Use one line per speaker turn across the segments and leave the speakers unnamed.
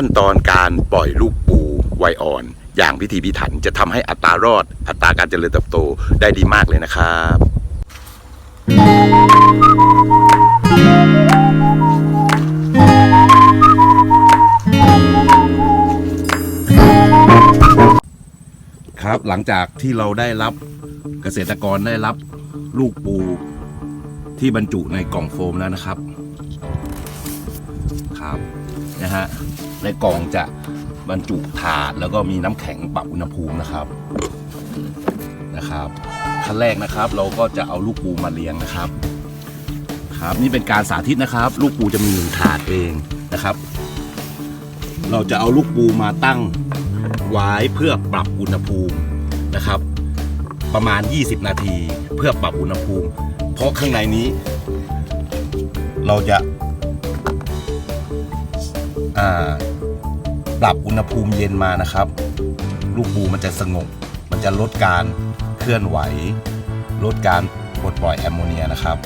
ขั้นตอนการปล่อยลูกปูวัยอ่อน อย่างพิธีพิถันจะทำให้อัตรารอด อัตราการเจริญเติบโตได้ดีมากเลยนะครับ ครับหลังจากที่เราได้รับเกษตรกรได้รับลูกปูที่บรรจุในกล่องโฟมแล้วนะครับครับนะฮะ ในกองจะบรรจุถาดแล้วก็มีน้ำแข็งปรับอุณหภูมินะครับนะครับขั้นแรกนะครับ เราก็จะเอาลูกปูมาเลี้ยงนะครับครับ นี่เป็นการสาธิตนะครับ ลูกปูจะมีหนึ่งถาดเองนะครับ เราจะเอาลูกปูมาตั้งไว้เพื่อปรับอุณหภูมินะครับ ประมาณ 20 นาทีเพื่อปรับอุณหภูมิ เพราะข้างในนี้ เราจะอ่า ปรับอุณหภูมิเย็นมานะครับ ลูกปูมันจะสงบ มันจะลดการเคลื่อนไหว ลดการปลดปล่อยแอมโมเนียนะครับ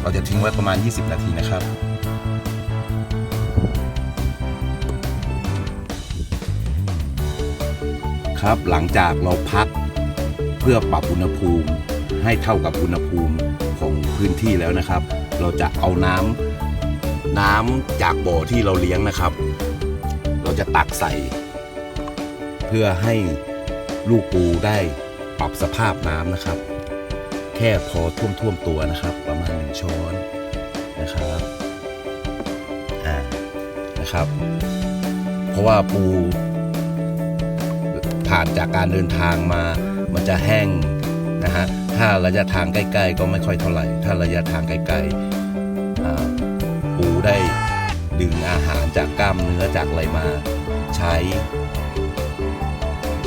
เราจะทิ้งไว้ประมาณ 20 นาทีนะครับครับหลังจากเราพักเพื่อปรับอุณหภูมิให้เท่ากับอุณหภูมิของพื้นที่แล้วนะครับ เราจะเอาน้ำน้ำจากบ่อที่เราเลี้ยงนะครับ เราจะตักใส่ เพื่อให้ลูกปูได้ปรับสภาพน้ำนะครับ แค่พอท่วมท่วมตัวนะครับ ประมาณหนึ่งช้อนนะครับอ่านะครับ เพราะว่าปูผ่านจากการเดินทางมา มันจะแห้งนะฮะถ้าระยะทางใกล้ ๆ ก็ไม่ค่อยเท่าไหร่ ถ้าระยะทางไกลๆปูได้ ดึงอาหารจากกล้ามเนื้อจากอะไรมาใช้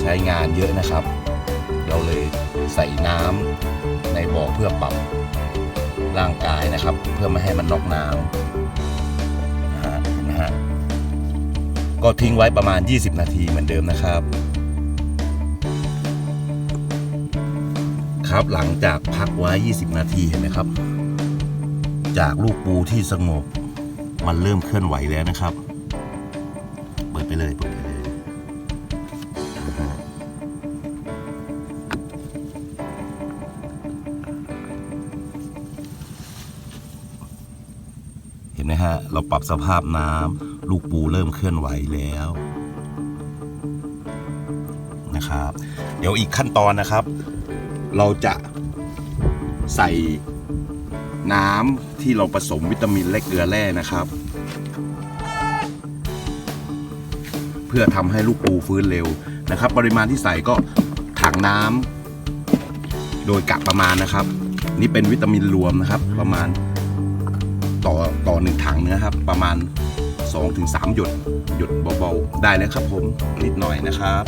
ใช้งานเยอะนะครับ เราเลยใส่น้ำในบ่อเพื่อปรับร่างกายนะครับ เพื่อไม่ให้มันนอกน้ำนะฮะนไหมฮะก็ทิ้งไว้ประมาณ 20 นาทีเหมือนเดิมนะครับ ครับหลังจากพักไว้ 20 นาทีเห็นไหมครับ จากลูกปูที่สงบ มันเริ่มเคลื่อนไหวแล้วนะครับ เปิดไปเลยเปิดไปเลยเห็นไหมฮะ เราปรับสภาพน้ำลูกปูเริ่มเคลื่อนไหวแล้วนะครับ เดี๋ยวอีกขั้นตอนนะครับ เราจะใส่ น้ำที่เราผสมวิตามินและเกลือแร่นะครับ เพื่อทำให้ลูกปูฟื้นเร็วนะครับ ปริมาณที่ใส่ก็ถังน้ำโดยกะประมาณนะครับ นี่เป็นวิตามินรวมนะครับ ประมาณต่อต่อหนึ่งถังนะครับ ประมาณ 2-3 หยดหยดเบาๆได้แล้วครับผมนิดหน่อยนะครับ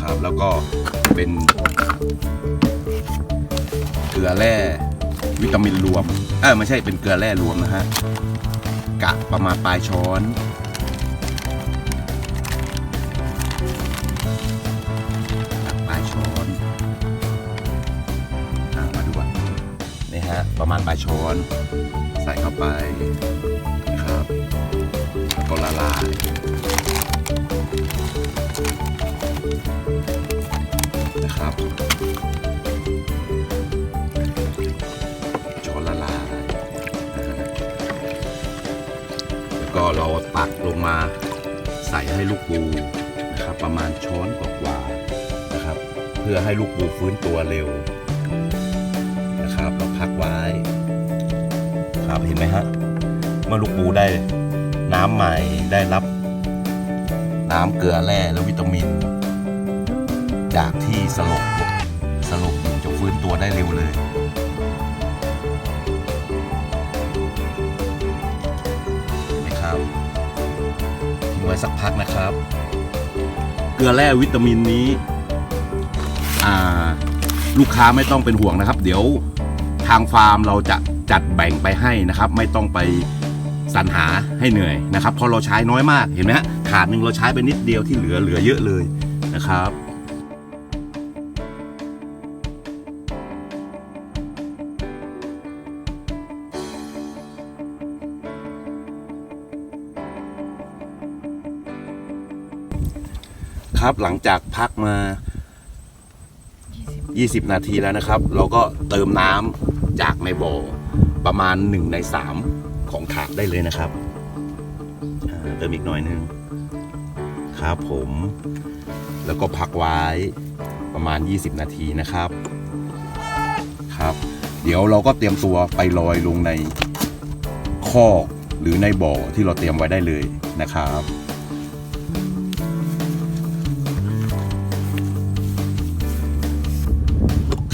ครับแล้วก็เป็นเกลือแร่ วิตามินรวม เออไม่ใช่เป็นเกลือแร่รวมนะฮะ กะประมาณปลายช้อน ปลายช้อนอามาดูอะนี่ฮะ ประมาณปลายช้อน ใส่เข้าไปนะครับก็ละลายนะครับ ก็เราตักลงมาใส่ให้ลูกปูนะครับประมาณช้อนกว่าๆนะครับ เพื่อให้ลูกปูฟื้นตัวเร็วนะครับเราพักไว้ครับเห็นไหมฮะเมื่อลูกปูได้น้ำใหม่ได้รับน้ำเกลือแร่และวิตามิน จากที่สลบสลบจะฟื้นตัวได้เร็วเลย นะครับทิ้งไว้สักพักนะครับ เกลือแร่วิตามินนี้อ่าลูกค้าไม่ต้องเป็นห่วงนะครับ เดี๋ยวทางฟาร์มเราจะจัดแบ่งไปให้นะครับ ไม่ต้องไปสรรหาให้เหนื่อยนะครับเพราะเราใช้น้อยมากเห็นไหมฮะถาดหนึ่งเราใช้ไปนิดเดียวที่เหลือเหลือเยอะเลยนะครับ ครับ หลังจากพักมา 20 นาทีแล้วนะครับ เราก็เติมน้ำจากในบ่อประมาณ 1 ใน 3 ของถาดได้เลยนะครับเติมอีกหน่อยนึงครับผม แล้วก็พักไว้ประมาณ 20 นาทีนะครับ ครับ เดี๋ยวเราก็เตรียมตัวไปลอยลงในคอกหรือในบ่อที่เราเตรียมไว้ได้เลยนะครับ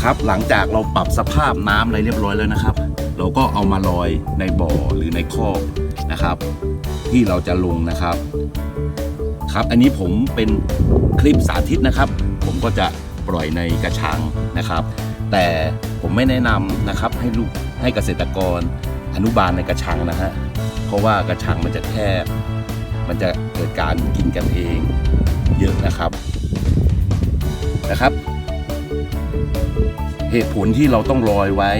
ครับหลังจากเราปรับสภาพน้ำอะไรเรียบร้อยแล้วนะครับ เราก็เอามาลอยในบ่อหรือในคอกนะครับ ที่เราจะลงนะครับ ครับอันนี้ผมเป็นคลิปสาธิตนะครับ ผมก็จะปล่อยในกระชังนะครับ แต่ผมไม่แนะนำนะครับให้ลูกให้เกษตรกรอนุบาลในกระชังนะฮะเพราะว่ากระชังมันจะแคบมันจะเกิดการกินกันเองเยอะนะครับนะครับ เหตุผลที่เราต้องลอยไว้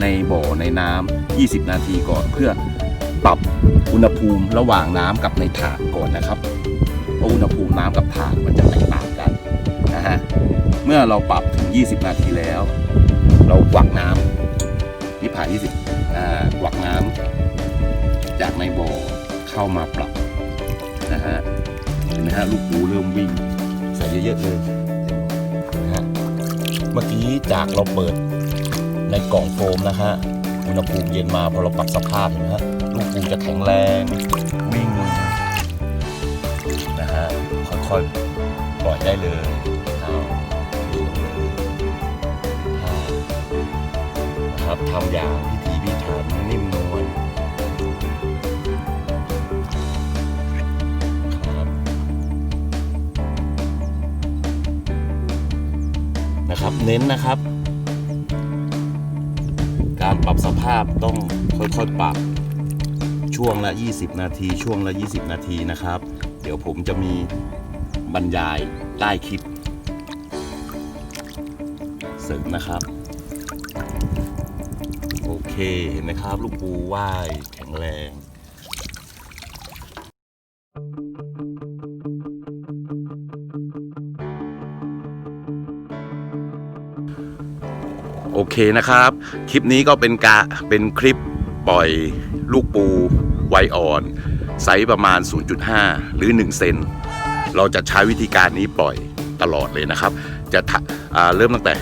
ในบ่อในน้ำ20 นาทีก่อนเพื่อปรับอุณหภูมิระหว่างน้ำกับในถาดก่อนนะครับเพราะอุณหภูมิน้ำกับถาดมันจะแตกต่างกันนะฮะเมื่อเราปรับถึง 20 นาทีแล้ว เรากวักน้ำนี่ผ่าน 20อ่ากวักน้ำจากในบ่อเข้ามาปรับนะฮะเห็นไหมฮะลูกปูเริ่มวิ่งใส่เยอะๆเลย เมื่อกี้จากเราเปิดในกล่องโฟมนะฮะอุณหภูมิเย็นมาพอเราปรับสภาพเห็นไหมฮะลูกปูจะแข็งแรงวิ่งนะฮะค่อยๆปล่อยได้เลยนะครับทำอย่างพิถีพิถันนิ่ม นะครับ เน้นนะครับ การปรับสภาพต้องค่อยๆปรับช่วงละ 20 นาที ช่วงละ 20 นาทีนะครับ เดี๋ยวผมจะมีบรรยายใต้คลิป เสริมนะครับ โอเคเห็นไหมครับ ลูกปูว่ายแข็งแรง โอเคนะครับ คลิปนี้ก็เป็นกะเป็นคลิปปล่อยลูกปูไวอ่อน ไซส์ประมาณ 0.5 หรือ 1 เซน เราจะใช้วิธีการนี้ปล่อยตลอดเลยนะครับ จะเริ่มตั้งแต่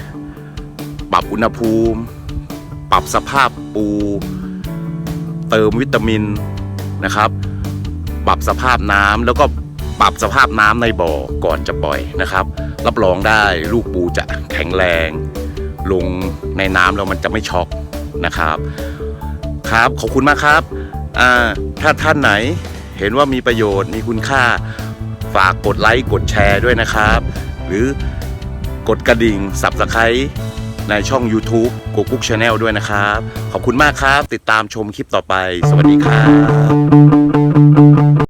ปรับอุณหภูมิ ปรับสภาพปู เติมวิตามินนะครับ ปรับสภาพน้ำแล้วก็ปรับสภาพน้ำในบ่อก่อนจะปล่อยนะครับ รับรองได้ลูกปูจะแข็งแรง ลงในน้ำแล้วมันจะไม่ช็อกนะครับ ครับขอบคุณมากครับอ่าถ้าท่านไหนเห็นว่ามีประโยชน์มีคุณค่า ฝากกดไลค์กดแชร์ด้วยนะครับ หรือกดกระดิ่ง Subscribe ในช่อง YouTube โกกุ๊กชาแนลด้วยนะครับ ขอบคุณมากครับ ติดตามชมคลิปต่อไป สวัสดีครับ